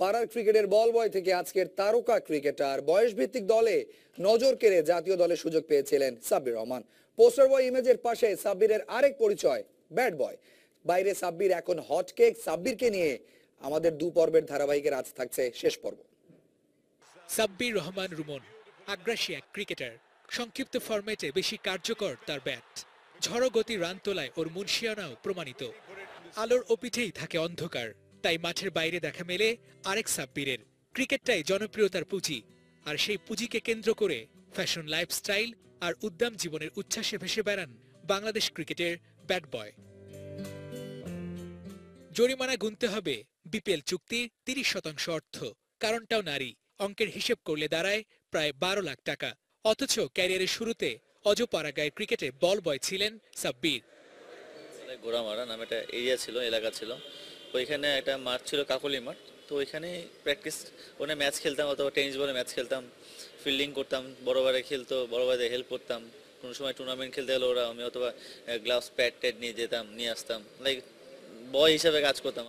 পাড়ার ক্রিকেটের বল বয় থেকে আজকের তারকা ক্রিকেটার। বয়সভিত্তিক দলে নজর কেড়ে জাতীয় দলে সুযোগ পেয়েছিলেন সাব্বির রহমান। পোস্টার বয় ইমেজের পাশে সাব্বিরের আরেক পরিচয়, ব্যাট বয়। বাইরে সাব্বির এখন হট কেক, সাব্বিরকে নিয়ে আমাদের দু পর্বের ধারাবাহিকের আজ থাকছে শেষ পর্ব। সাব্বির রহমান রুমন, আগ্রাসী এক ক্রিকেটার। সংক্ষিপ্ত ফরম্যাটে বেশি কার্যকর তার ব্যাট। ঝড়ো গতি রান তোলায় ওর মুন্সিয়ানাও প্রমাণিত। আলোর ওপিঠেই থাকে অন্ধকার। তাই মাঠের বাইরে দেখা মেলে আরেক সাব্বিরের। ক্রিকেটটাই জনপ্রিয়তার পুঁজি, আর সেই পুঁজিকে কেন্দ্র করে ফ্যাশন লাইফস্টাইল আর উদ্দাম জীবনের উচ্ছ্বাসে ভেসে বেড়ান বাংলাদেশ ক্রিকেটের ব্যাট বয়। জরিমানা গুনতে হবে, বিপিএল চুক্তির তিরিশ শতাংশ অর্থ, কারণটাও নারী, অঙ্কের হিসেব করলে দাঁড়ায় প্রায় বারো লাখ টাকা, অথচ ক্যারিয়ারের শুরুতে অজপাড়াগায় ক্রিকেটে বল বয় ছিলেন সাব্বির। গোড়ামারা নামে একটা এরিয়া ছিল, এলাকা ছিল। ওইখানে একটা মাঠ ছিল কাকলি মাঠ, তো ওইখানে প্র্যাকটিস ওখানে ম্যাচ খেলতাম অথবা টেনিস বলে ম্যাচ খেলতাম। ফিল্ডিং করতাম, বড় ভাইরা খেলতো, বড় ভাইদের হেল্প করতাম। কোনো সময় টুর্নামেন্ট খেলতে গেলে ওরা, আমি অথবা গ্লাভস প্যাড ট্যাড নিয়ে যেতাম, নিয়ে আসতাম। লাইক বয় হিসাবে কাজ করতাম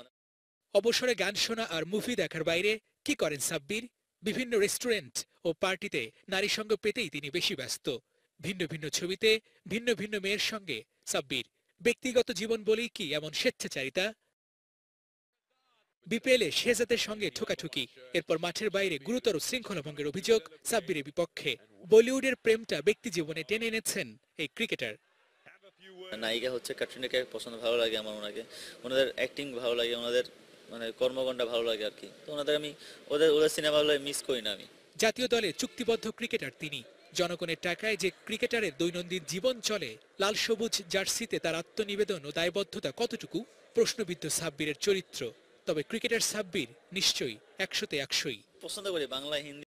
অবসরে গান শোনা আর মুভি দেখার বাইরে কি করেন সাব্বির? বিভিন্ন রেস্টুরেন্ট ও পার্টিতে নারী সঙ্গ পেতেই তিনি বেশি ব্যস্ত। ভিন্ন ভিন্ন ছবিতে ভিন্ন ভিন্ন মেয়ের সঙ্গে সাব্বির। ব্যক্তিগত জীবন বলেই কি এমন স্বেচ্ছাচারিতা? বিপিএলে শেহজাদের সঙ্গে ঠোকাঠুকি। এরপর মাঠের বাইরে গুরুতর শৃঙ্খলা ভঙ্গের অভিযোগ সাব্বিরের বিপক্ষে। বলিউডের প্রেমটা ব্যক্তি জীবনে টেনে এনেছেন এই ক্রিকেটার। নায়িকা হচ্ছে ক্যাটরিনাকে পছন্দ ভালো লাগে আমার ওনাকে। ওনাদের অ্যাক্টিং ভালো লাগে ওনাদের মানে কর্মকাণ্ড ভালো লাগে আর কি। তো ওনাদের আমি ওদের ওদের সিনেমাগুলো মিস করি না আমি। জাতীয় দলে চুক্তিবদ্ধ ক্রিকেটার তিনি। জনগণের টাকায় যে ক্রিকেটারের দৈনন্দিন জীবন চলে লাল সবুজ জার্সিতে তার আত্মনিবেদন ও দায়বদ্ধতা কতটুকু? প্রশ্নবিদ্ধ সাব্বিরের চরিত্র। তবে ক্রিকেটার সাব্বির নিশ্চয়ই একশোতে একশোই। পছন্দ করি বাংলা হিন্দি